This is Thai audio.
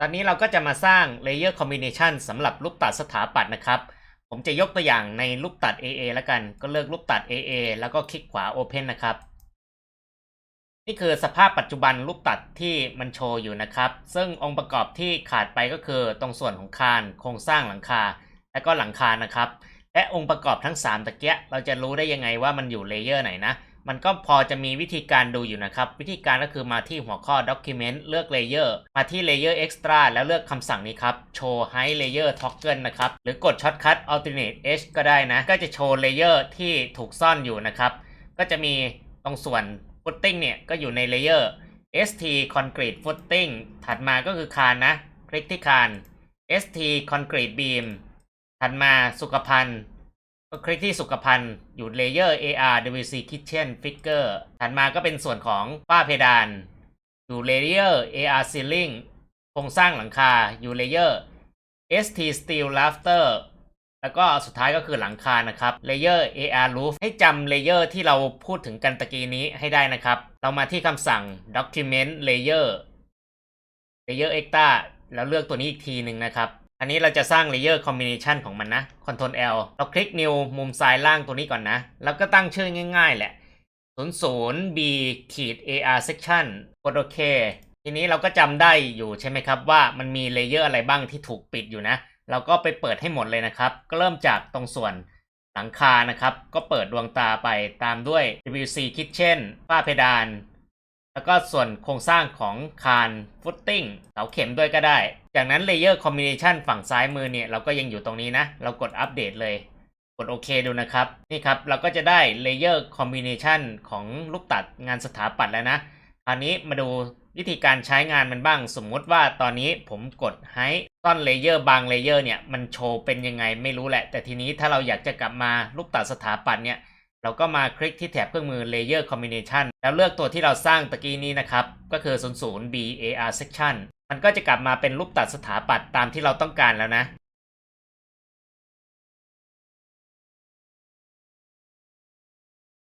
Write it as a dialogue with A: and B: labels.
A: ตอนนี้เราก็จะมาสร้าง Layer Combination สำหรับลูกตัดสถาปัตย์นะครับ ผมจะยกตัวอย่างในลูกตัด AA แล้วกัน ก็เลือกลูกตัด AA แล้วก็คลิกขวา Open นะครับ นี่คือสภาพปัจจุบันลูกตัดที่มันโชว์อยู่นะครับ ซึ่งองค์ประกอบที่ขาดไปก็คือตรงส่วนของคาน โครงสร้างหลังคา และก็หลังคานะครับ และองค์ประกอบทั้ง 3ตะเกียเราจะรู้ได้ยังไงว่ามันอยู่เลเยอร์ไหนนะ มันก็พอจะมีวิธีการดูอยู่นะครับ วิธีการก็คือมาที่หัวข้อ Document เลือก Layer มาที่ Layer Extra แล้วเลือกคำสั่งนี้ครับ Show High Layer Toggle นะครับ หรือกด Shortcut Alternate H ก็ได้นะ ก็จะโชว์ Layer ที่ถูกซ่อนอยู่นะครับ ก็จะมีตรงส่วน Footing เนี่ย ก็อยู่ใน Layer ST Concrete Footing ถัดมาก็คือคานนะ คลิกที่คาน ST Concrete Beam ถัดมาสุขภัณฑ์ คลิกที่สุขภัณฑ์อยู่เลเยอร์ AR WC Kitchen Figure ถัดมาก็เป็นส่วนของฝ้าเพดาน อยู่เลเยอร์ AR Ceiling โครงสร้างหลังคาอยู่เลเยอร์ ST Steel Rafter แล้วก็สุดท้ายก็คือหลังคานะครับเลเยอร์ AR Roof ให้จำเลเยอร์ที่เราพูดถึงกันตะกี้นี้ให้ได้นะครับ เรามาที่คำสั่ง Document Layer Layer Extra แล้วเลือกตัวนี้อีกทีหนึ่งนะครับ อันนี้เราจะสร้าง Layer Combination ของมันนะ Ctrl L เราคลิก New มุมซ้ายล่างตัวนี้ก่อนนะ แล้วก็ตั้งชื่อง่ายๆ แหละ 00 B ขีด AR Section กดโอเค ทีนี้เราก็จำได้อยู่ใช่ไหมครับว่ามันมีเลเยอร์อะไรบ้างที่ถูกปิดอยู่นะ เราก็ไปเปิดให้หมดเลยนะครับ ก็เริ่มจากตรงส่วนหลังคานะครับ ก็เปิดดวงตาไปตามด้วย WC Kitchen ฝ้าเพดาน แล้วก็ส่วนโครงสร้างของคานฟุตติ้งเสาเข็มด้วยก็ได้ จากนั้น Layer Combination ฝั่งซ้ายมือเนี่ยเราก็ยังอยู่ตรงนี้นะ เรากดอัปเดตเลย กดโอเคดูนะครับ นี่ครับ เราก็จะได้ Layer Combination ของลูกตัดงานสถาปัตย์แล้วนะคราวนี้มาดูวิธีการใช้งานมันบ้างสมมุติว่าตอนนี้ผมกดให้ซ่อนเลเยอร์บางเลเยอร์เนี่ยมันโชว์เป็นยังไงไม่รู้แหละ แต่ทีนี้ถ้าเราอยากจะกลับมาลูกตัดสถาปัตย์เนี่ย เราก็มาคลิกที่แถบเครื่องมือ Layer Combination แล้วเลือกตัวที่เราสร้างตะกี้นี้นะครับ ก็คือ 00 BAR Section มันก็จะกลับมาเป็นรูปตัดสถาปัตย์ตามที่เราต้องการแล้วนะ